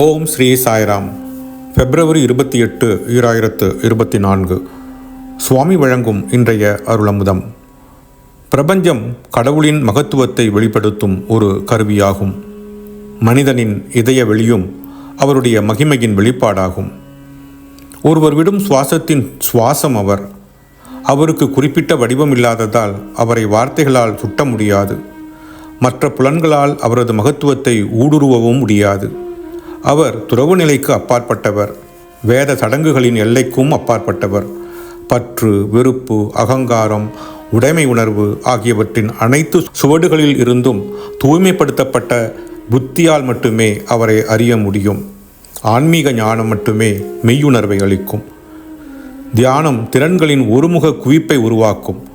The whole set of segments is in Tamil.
ஓம் ஸ்ரீ சாய்ராம். பிப்ரவரி இருபத்தி எட்டு ஈராயிரத்து இருபத்தி நான்கு சுவாமி வழங்கும் இன்றைய அருளமுதம். பிரபஞ்சம் கடவுளின் மகத்துவத்தை வெளிப்படுத்தும் ஒரு கருவியாகும். மனிதனின் இதய வெளியும் அவருடைய மகிமையின் வெளிப்பாடாகும். ஒருவர் விடும் சுவாசத்தின் சுவாசம் அவர். அவருக்கு குறிப்பிட்ட வடிவம் இல்லாததால் அவரை வார்த்தைகளால் சுட்ட முடியாது. மற்ற புலன்களால் அவரது மகத்துவத்தை ஊடுருவவும் முடியாது. அவர் துறவு நிலைக்கு அப்பாற்பட்டவர். வேத சடங்குகளின் எல்லைக்கும் அப்பாற்பட்டவர். பற்று வெறுப்பு அகங்காரம் உடைமை உணர்வு ஆகியவற்றின் அனைத்து சுவடுகளில் இருந்தும் தூய்மைப்படுத்தப்பட்ட புத்தியால் மட்டுமே அவரை அறிய முடியும். ஆன்மீக ஞானம் மட்டுமே மெய்யுணர்வை அளிக்கும். தியானம் திறன்களின் ஒருமுக குவிப்பை உருவாக்கும்.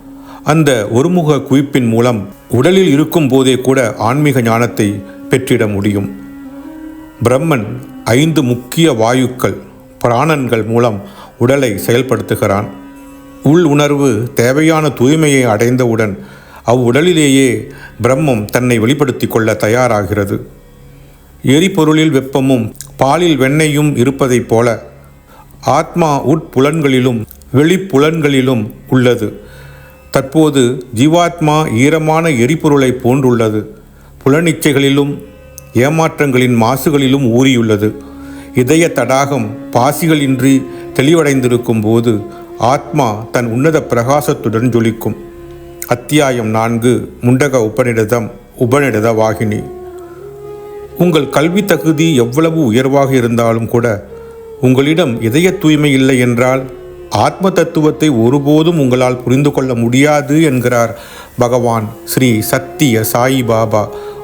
அந்த ஒருமுக குவிப்பின் மூலம் உடலில் இருக்கும் போதே கூட ஆன்மீக ஞானத்தை பெற்றிட முடியும். பிரம்மன் ஐந்து முக்கிய வாயுக்கள் பிராணன்கள் மூலம் உடலை செயல்படுத்துகிறான். உள் உணர்வு தேவையான தூய்மையை அடைந்தவுடன் அவ்வுடலிலேயே பிரம்மம் தன்னை வெளிப்படுத்தி கொள்ள தயாராகிறது. எரிபொருளில் வெப்பமும் பாலில் வெண்ணையும் இருப்பதைப் போல ஆத்மா உட்புலன்களிலும் வெளிப்புலன்களிலும் உள்ளது. தற்போது ஜீவாத்மா ஈரமான எரிபொருளை போன்றுள்ளது. புலனிச்சைகளிலும் ஏமாற்றங்களின் மாசுகளிலும் ஊறியுள்ளது. இதய தடாகம் பாசிகளின்றி தெளிவடைந்திருக்கும் போது ஆத்மா தன் உன்னத பிரகாசத்துடன் ஜொலிக்கும். அத்தியாயம் நான்கு முண்டக உபநிடதம் உபநிடத வாகினி. உங்கள் கல்வி தகுதி எவ்வளவு உயர்வாக இருந்தாலும் கூட உங்களிடம் இதய தூய்மை இல்லை என்றால் ஆத்ம தத்துவத்தை ஒருபோதும் உங்களால் புரிந்து கொள்ள முடியாது என்கிறார் பகவான் ஸ்ரீ சத்திய சாயி பாபா